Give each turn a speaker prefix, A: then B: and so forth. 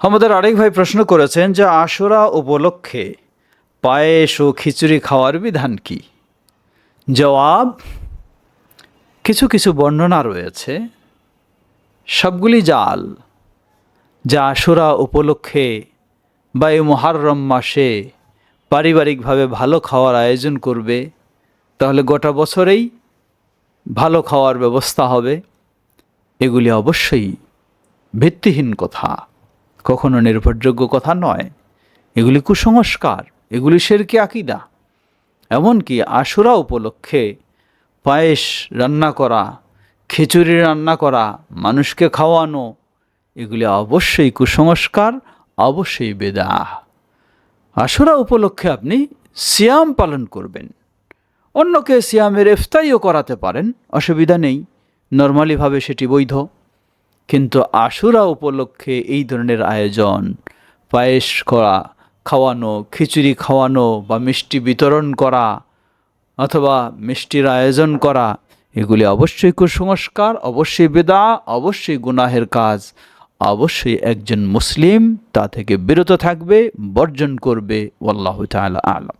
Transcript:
A: আমাদের আরেক ভাই প্রশ্ন করেছেন যে আশুরা উপলক্ষে পায়েস ও খিচুড়ি খাওয়ার বিধান কি? জবাব, কিছু কিছু বর্ণনা রয়েছে। সবগুলি জাল যা আশুরা উপলক্ষে বা এই মহারম মাসে পারিবারিকভাবে ভালো খাওয়ার আয়োজন করবে, তাহলে গোটা বছরেই ভালো খাওয়ার ব্যবস্থা হবে। এগুলি অবশ্যই ভিত্তিহীন কথা। কখনো নির্ভরযোগ্য কথা নয়। এগুলি কুসংস্কার, এগুলি শেরকে আকিদা। এমনকি আশুরা উপলক্ষে পায়েস রান্না করা, খিচুড়ি রান্না করা, মানুষকে খাওয়ানো, এগুলি অবশ্যই কুসংস্কার, অবশ্যই বেদা আশুরা উপলক্ষে আপনি সিয়াম পালন করবেন। অন্যকে সিয়ামের ইফতারিও করাতে পারেন, অসুবিধা নেই। নর্মালিভাবে সেটি বৈধ। কিন্তু আশুরা উপলক্ষে এই ধরনের আয়োজন, পায়েস করা, খাওয়ানো, খিচুড়ি খাওয়ানো বা মিষ্টি বিতরণ করা অথবা মিষ্টির আয়োজন করা, এগুলি অবশ্যই কুসংস্কার, অবশ্যই বেদা, অবশ্যই গুনাহের কাজ। অবশ্যই একজন মুসলিম তা থেকে বিরত থাকবে, বর্জন করবে, ওয়াল্লাহ তাআলা আলম।